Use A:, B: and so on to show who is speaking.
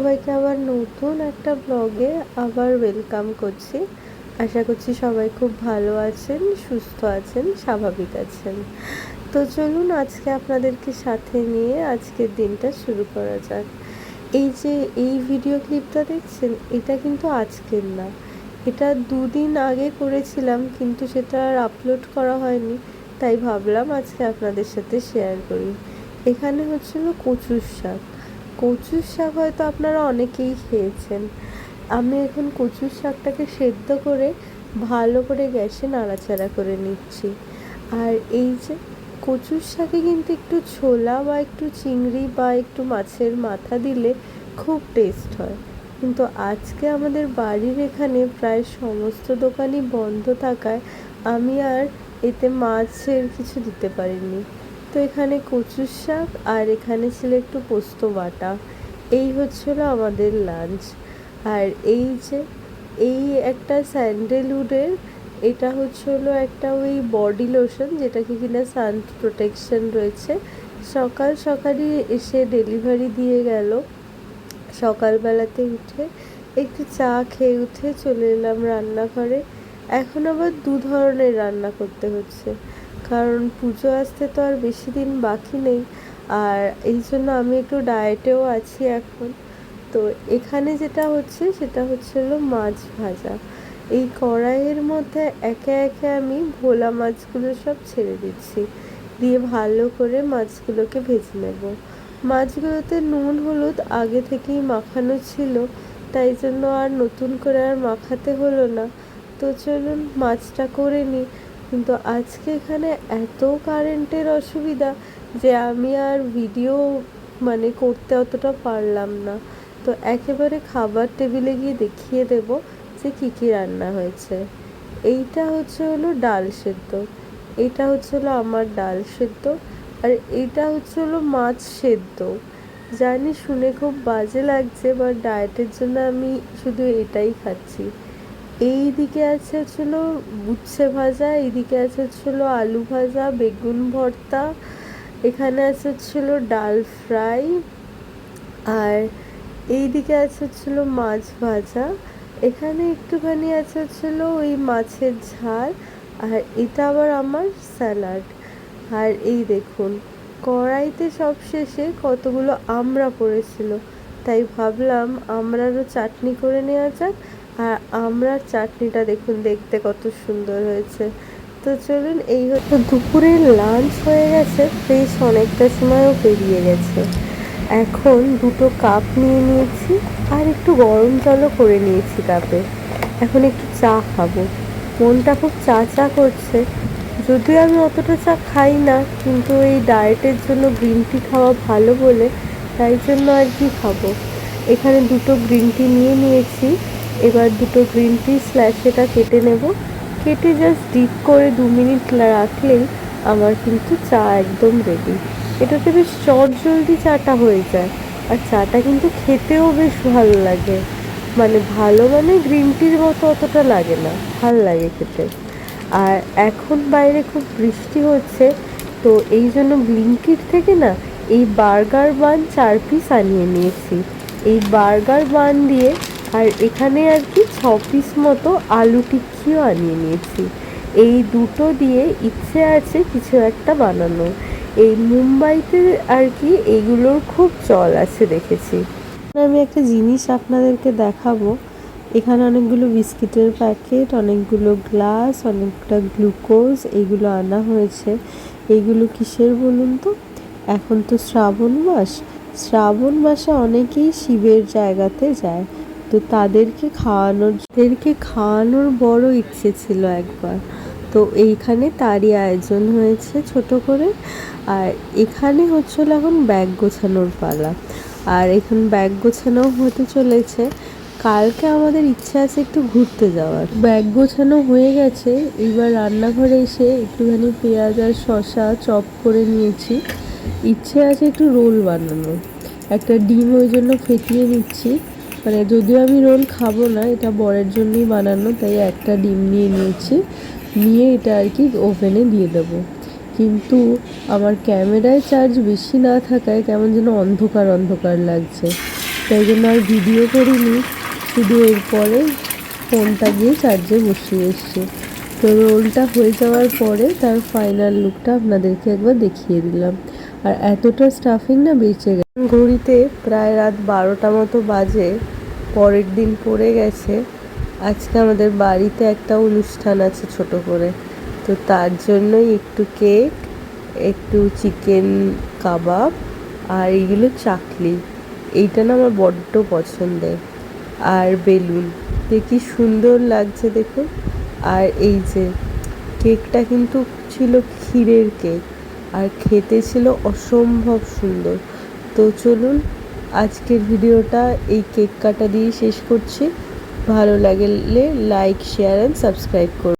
A: সবাইকে আবার নতুন একটা ব্লগে আবার ওয়েলকাম করছি। আশা করছি সবাই খুব ভালো আছেন, সুস্থ আছেন, স্বাভাবিক আছেন। তো চলুন আজকে আপনাদেরকে সাথে নিয়ে আজকের দিনটা শুরু করা যাক। এই যে এই ভিডিও ক্লিপটা দেখছেন, এটা কিন্তু আজকের না। এটা দুদিন আগে করেছিলাম, কিন্তু সেটা আর আপলোড করা হয়নি। তাই ভাবলাম আজকে আপনাদের সাথে শেয়ার করি। এখানে হচ্ছিল কচুর শাক। কচুর শাক হয়তো আপনারা অনেকেই খেয়েছেন। আমি এখন কচুর শাকটাকে সেদ্ধ করে ভালো করে গ্যাসে নাড়াচাড়া করে নিচ্ছি। আর এই যে কচুর শাকে কিন্তু একটু ছোলা বা একটু চিংড়ি বা একটু মাছের মাথা দিলে খুব টেস্ট হয়। কিন্তু আজকে আমাদের বাড়ির এখানে প্রায় সমস্ত দোকানই বন্ধ থাকায় আমি আর এতে মাছের কিছু দিতে পারিনি। তো এখানে কচুর শাক আর এখানে ছিল একটু পোস্ত বাটা। এই হচ্ছিল আমাদের লাঞ্চ আর এই যে, এই একটা স্যান্ডেলউডের এটা হচ্ছিল একটা ওই বডি লোশন যেটাকে কিনা সান প্রোটেকশন রয়েছে। সকাল সকালই এসে ডেলিভারি দিয়ে গেল। সকালবেলাতে উঠে একটু চা খেয়ে উঠে চলে এলাম রান্নাঘরে। এখন আবার দু ধরনের রান্না করতে হচ্ছে। কারণ পুজো আসতে তো আর বেশি দিন বাকি নেই। আর এই জন্য আমি একটু ডায়েটেও আছি এখন। তো এখানে যেটা হচ্ছে, সেটা হচ্ছে হলো মাছ ভাজা। এই কড়াইয়ের মধ্যে একে একে আমি ভোলা মাছগুলো সব ছেড়ে দিচ্ছি। দিয়ে ভালো করে মাছগুলোকে ভেজে নেব। মাছগুলোতে নুন, হলুদ আগে থেকেই মাখানো ছিল। তাই জন্য আর নতুন করে আর মাখাতে হলো না। তো চলুন, মাছটা করে নিই। কিন্তু আজকে এখানে এত কারেন্টের অসুবিধা যে আমি আর ভিডিও মানে করতে অতটা পারলাম না। তো একেবারে খাবার টেবিলে গিয়ে দেখিয়ে দেব যে কী কী রান্না হয়েছে। এইটা হচ্ছে হলো ডাল সেদ্ধ। এটা হচ্ছে হলো আমার ডাল সেদ্ধ। আর এটা হচ্ছে হলো মাছ সেদ্ধ। জানি শুনে খুব বাজে লাগছে বাট ডায়েটের জন্য আমি শুধু এটাই খাচ্ছি। এই দিকে আছে হচ্ছিল উচ্ছে ভাজা, এইদিকে আছে হচ্ছিল আলু ভাজা, বেগুন ভর্তা, এখানে আছে হচ্ছিল ডাল ফ্রাই, আর এই দিকে আছে হচ্ছিল মাছ ভাজা, এখানে একটুখানি আছে হচ্ছিল ওই মাছের ঝাল, আর এটা আবার আমার স্যালাড। আর এই দেখুন, কড়াইতে সব শেষে কতগুলো আমড়া পড়েছিল, তাই ভাবলাম আমরারও চাটনি করে নেওয়া যাক আর আমড়ার চাটনিটা দেখুন, দেখতে কত সুন্দর হয়েছে। তো চলুন, এই হচ্ছে দুপুরের লাঞ্চ হয়ে গেছে, বেশ অনেকটা সময়ও পেরিয়ে গেছে। এখন দুটো কাপ নিয়ে নিয়েছি আর একটু গরম জলও করে নিয়েছি কাপে এখন একটু চা খাব। মনটা খুব চা চা করছে। যদিও আমি অতটা চা খাই না, কিন্তু এই ডায়েটের জন্য গ্রিন টি খাওয়া ভালো বলে, তাই জন্য আর কি খাব। এখানে দুটো গ্রিন টি নিয়ে নিয়েছি। এবার দুটো গ্রিন টি স্ল্যাশেটা কেটে নেব। কেটে জাস্ট ডিপ করে দু মিনিট রাখলেই আমার কিন্তু চা একদম রেডি এটাতে বেশ চট জলদি চাটা হয়ে যায়। আর চাটা কিন্তু খেতেও বেশ ভালো লাগে। মানে ভালো মানে গ্রিন টির মতো অতটা লাগে না, ভালো লাগে খেতে। আর এখন বাইরে খুব বৃষ্টি হচ্ছে, তো এই জন্য ব্লিঙ্কিট থেকে না এই বার্গার বান চার পিস আনিয়ে নিয়েছি। এই বার্গার বান দিয়ে আর এখানে আর কি ছ পিস মতো আলু টিক্কিও আনিয়ে নিয়েছি। এই দুটো দিয়ে ইচ্ছে আছে কিছু একটা বানানো। এই মুম্বাইতে আর কি এইগুলোর খুব চল আছে দেখেছি। আমি একটা জিনিস আপনাদেরকে দেখাবো। এখানে অনেকগুলো বিস্কিটের প্যাকেট, অনেকগুলো গ্লাস, অনেকটা গ্লুকোজ এইগুলো আনা হয়েছে। এইগুলো কিসের বলুন তো? এখন তো শ্রাবণ মাস। শ্রাবণ মাসে অনেকেই শিবের জায়গাতে যায়। তো তাদেরকে খাওয়ানোর তাদেরকে খাওয়ানোর বড় ইচ্ছে ছিল একবার। তো এইখানে তারই আয়োজন হয়েছে ছোট করে। আর এখানে হচ্ছিল এখন ব্যাগ গোছানোর পালা। আর এখন ব্যাগ গোছানো হতে চলেছে। কালকে আমাদের ইচ্ছে আছে একটু ঘুরতে যাওয়ার। ব্যাগ গোছানো হয়ে গেছে। এবার রান্নাঘরে এসে একটুখানি পেঁয়াজ আর শশা চপ করে নিয়েছি। ইচ্ছে আছে একটু রোল বানানো একটা ডিম ওই জন্য ফেটিয়ে নিচ্ছি। মানে যদিও আমি রোল খাব না, এটা বরের জন্যই বানানো, তাই একটা ডিম নিয়ে নিয়েছি। নিয়ে এটা আর কি ওভেনে দিয়ে দেবো। কিন্তু আমার ক্যামেরায় চার্জ বেশি না থাকায় কেমন যেন অন্ধকার অন্ধকার লাগছে। তাই জন্য আর ভিডিও করিনি, শুধু এরপরে ফোনটা গিয়ে চার্জে বসিয়ে এসছি। তো রোলটা হয়ে যাওয়ার পরে তার ফাইনাল লুকটা আপনাদেরকে একবার দেখিয়ে দিলাম। আর এতটা স্টাফিং না বেঁচে গেছে। ঘড়িতে প্রায় রাত বারোটা মতো বাজে, পরের দিন পড়ে গেছে। আজকে আমাদের বাড়িতে একটা অনুষ্ঠান আছে ছোট করে। তো তার জন্যই একটু কেক, একটু চিকেন কাবাব আর এইগুলো চাকলি এইটা না আমার বড্ড পছন্দের। আর বেলুন। দেখি সুন্দর লাগছে দেখুন। আর এই যে, কেকটা কিন্তু ছিল ক্ষীরের কেক। আর খেতে ছিল অসম্ভব সুন্দর। তো চলুন, আজকের ভিডিওটা এই কেক কাটা দিয়ে শেষ করছি। ভালো লাগলে লাইক শেয়ার অ্যান্ড সাবস্ক্রাইব করুন।